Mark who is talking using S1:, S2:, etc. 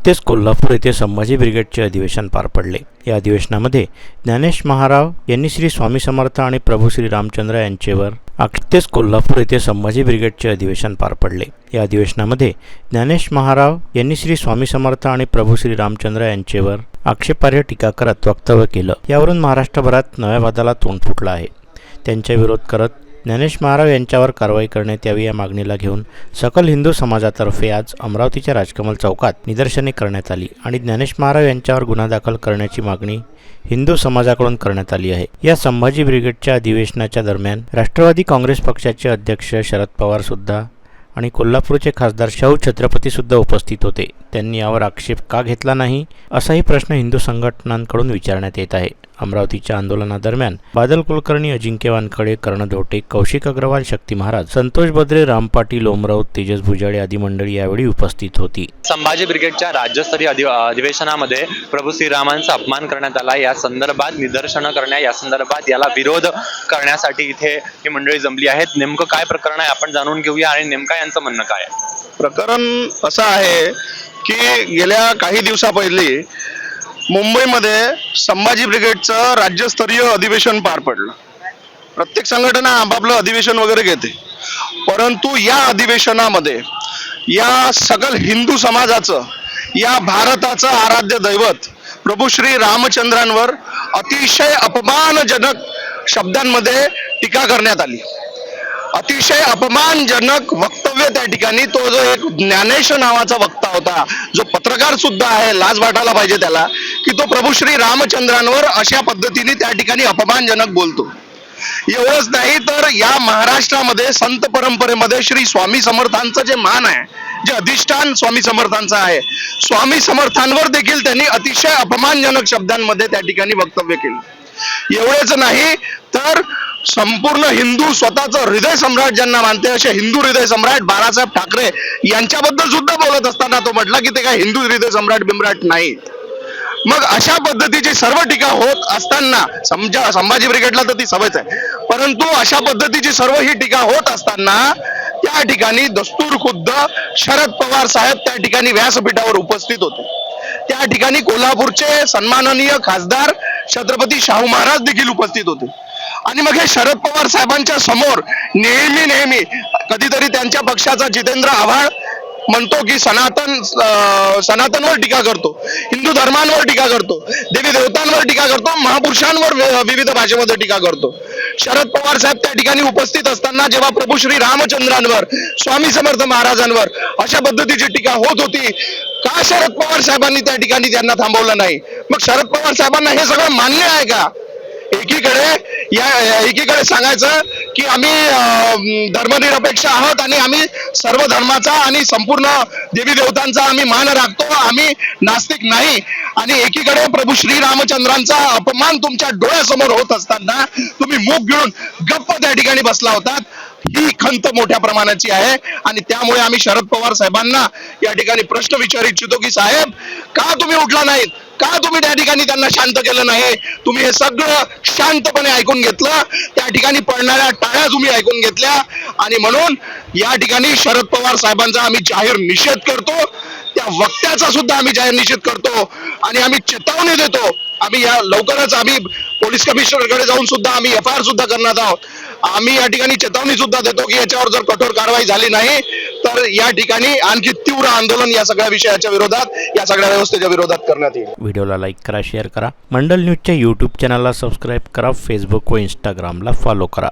S1: नुकतेच कोल्हापूर येथे संभाजी ब्रिगेडचे अधिवेशन पार पडले. या अधिवेशनामध्ये ज्ञानेश महाराव यांनी श्री स्वामी समर्थ आणि प्रभू श्री रामचंद्र यांचेवर नुकतेच कोल्हापूर येथे संभाजी ब्रिगेडचे अधिवेशन पार पडले. या अधिवेशनामध्ये ज्ञानेश महाराव यांनी श्री स्वामी समर्थ आणि प्रभू श्री रामचंद्र यांचेवर आक्षेपार्ह टीका करत वक्तव्य केलं. यावरून महाराष्ट्रभरात नव्या वादाला तोंड फुटलं आहे. त्यांच्या विरोध करत ज्ञानेश महाराव यांच्यावर कारवाई करण्यात यावी या मागणीला घेऊन सकल हिंदू समाजातर्फे आज अमरावतीच्या राजकमल चौकात निदर्शने करण्यात आली आणि ज्ञानेश महाराव यांच्यावर गुन्हा दाखल करण्याची मागणी हिंदू समाजाकडून करण्यात आली आहे. या संभाजी ब्रिगेडच्या अधिवेशनाच्या दरम्यान राष्ट्रवादी काँग्रेस पक्षाचे अध्यक्ष शरद पवार सुद्धा आणि कोल्हापूरचे खासदार शाहू छत्रपती सुद्धा उपस्थित होते. त्यांनी यावर आक्षेप का घेतला नाही असाही प्रश्न हिंदू संघटनांकडून विचारण्यात येत आहे. अमरावतीच्या आंदोलनादरम्यान बादल कुलकर्णी अजिंक्य वानखडे कर्ण धोटे कौशिक अग्रवाल शक्ती महाराज संतोष बद्रे राम पाटील ओमराव तेजस भुजाळे आदी मंडळी यावेळी उपस्थित होती.
S2: संभाजी ब्रिगेडच्या राज्यस्तरीय अधि अधिवेशनामध्ये प्रभू श्रीरामांचा अपमान करण्यात आला. या संदर्भात निदर्शनं करण्या या संदर्भात याला विरोध करण्यासाठी इथे ही मंडळी जमली आहेत. नेमकं काय प्रकरण आहे आपण जाणून घेऊया आणि नेमका यांचं म्हणणं काय आहे?
S3: प्रकरण असं आहे की गेल्या काही दिवसापहिले मुंबईमध्ये संभाजी ब्रिगेडचं राज्यस्तरीय अधिवेशन पार पडलं. प्रत्येक संघटना आपापलं अधिवेशन वगैरे घेते. परंतु या अधिवेशनामध्ये या सकल हिंदू समाजाचं या भारताचं आराध्य दैवत प्रभू श्री रामचंद्रांवर अतिशय अपमानजनक शब्दांमध्ये टीका करण्यात आली. अतिशय अपमानजनक वक्तव्य त्या ठिकाणी तो जो एक ज्ञानेश नावाचा वक्ता होता जो पत्रकार सुद्धा आहे लाज वाटायला पाहिजे त्याला की तो प्रभू श्री रामचंद्रांवर अशा पद्धतीने त्या ठिकाणी अपमानजनक बोलतो. एवढंच नाही तर या महाराष्ट्रामध्ये संत परंपरेमध्ये श्री स्वामी समर्थांचं जे मान आहे जे अधिष्ठान स्वामी समर्थांचं आहे स्वामी समर्थांवर देखील त्यांनी अतिशय अपमानजनक शब्दांमध्ये त्या ठिकाणी वक्तव्य केलं. एवढेच नाही तर संपूर्ण हिंदू स्वतःचं हृदय सम्राट ज्यांना मानते असे हिंदू हृदय सम्राट बाळासाहेब ठाकरे यांच्याबद्दल सुद्धा बोलत असताना तो म्हटला की ते काय हिंदू हृदय सम्राट बिम्राट नाहीत. मग अशा पद्धतीची सर्व टीका होत असताना समजा संभाजी ब्रिगेडला तर ती सवयच आहे. परंतु अशा पद्धतीची सर्व ही टीका होत असताना त्या ठिकाणी दस्तूर खुद्द शरद पवार साहेब त्या ठिकाणी व्यासपीठावर उपस्थित होते. त्या ठिकाणी कोल्हापूरचे सन्माननीय खासदार छत्रपती शाहू महाराज देखील उपस्थित होते. आणि मग हे शरद पवार साहेबांच्या समोर नेहमी नेहमी कधीतरी त्यांच्या पक्षाचा जितेंद्र आव्हाड म्हणतो की सनातन सनातनवर टीका करतो हिंदू धर्मांवर टीका करतो देवी देवतांवर टीका करतो महापुरुषांवर विविध भाषेमध्ये टीका करतो. शरद पवार साहेब त्या ठिकाणी उपस्थित असताना जेव्हा प्रभू श्री रामचंद्रांवर स्वामी समर्थ महाराजांवर अशा पद्धतीची टीका होत होती का शरद पवार साहेबांनी त्या ठिकाणी त्यांना थांबवलं नाही? मग शरद पवार साहेबांना हे सगळं मान्य आहे का? एकीकडे या एकीकडे सांगायचं की आम्ही धर्मनिरपेक्ष आहोत आणि आम्ही सर्व धर्माचा आणि संपूर्ण देवी देवतांचा आम्ही मान राखतो. आम्ही नास्तिक नाही. आणि एकीकडे प्रभू श्रीरामचंद्रांचा अपमान तुमच्या डोळ्यासमोर होत असताना तुम्ही मूग घेऊन गप्प त्या ठिकाणी बसला होतात. ही खंत मोठ्या प्रमाणाची आहे. आणि त्यामुळे आम्ही शरद पवार साहेबांना या ठिकाणी प्रश्न विचारू इच्छितो की साहेब का तुम्ही उठला नाहीत? का तुम्ही त्या ठिकाणी त्यांना शांत केलं नाही? तुम्ही हे सगळं शांतपणे ऐकून घेतलं. त्या ठिकाणी पडणाऱ्या टाळ्या तुम्ही ऐकून घेतल्या. आणि म्हणून या ठिकाणी शरद पवार साहेबांचा आम्ही जाहीर निषेध करतो. त्या वक्त्याचा सुद्धा आम्ही जाहीर निषेध करतो. आणि आम्ही चेतावणी देतो. आम्ही या लवकरच आम्ही पोलीस कमिशनरकडे जाऊन सुद्धा आम्ही एफ आय आर सुद्धा करणार आहोत. आम्ही या ठिकाणी चेतावणी सुद्धा देतो की याच्यावर जर कठोर कारवाई झाली नाही तर या ठिकाणी आणखी तीव्र आंदोलन या सगळ्या विषयाच्या विरोधात या सगळ्या व्यवस्थेच्या विरोधात करण्यात येईल.
S1: व्हिडिओला लाईक करा शेअर करा. मंडल न्यूजच्या यूट्यूब चॅनलला सबस्क्राईब करा फेसबुक व इंस्टाग्रामला फॉलो करा.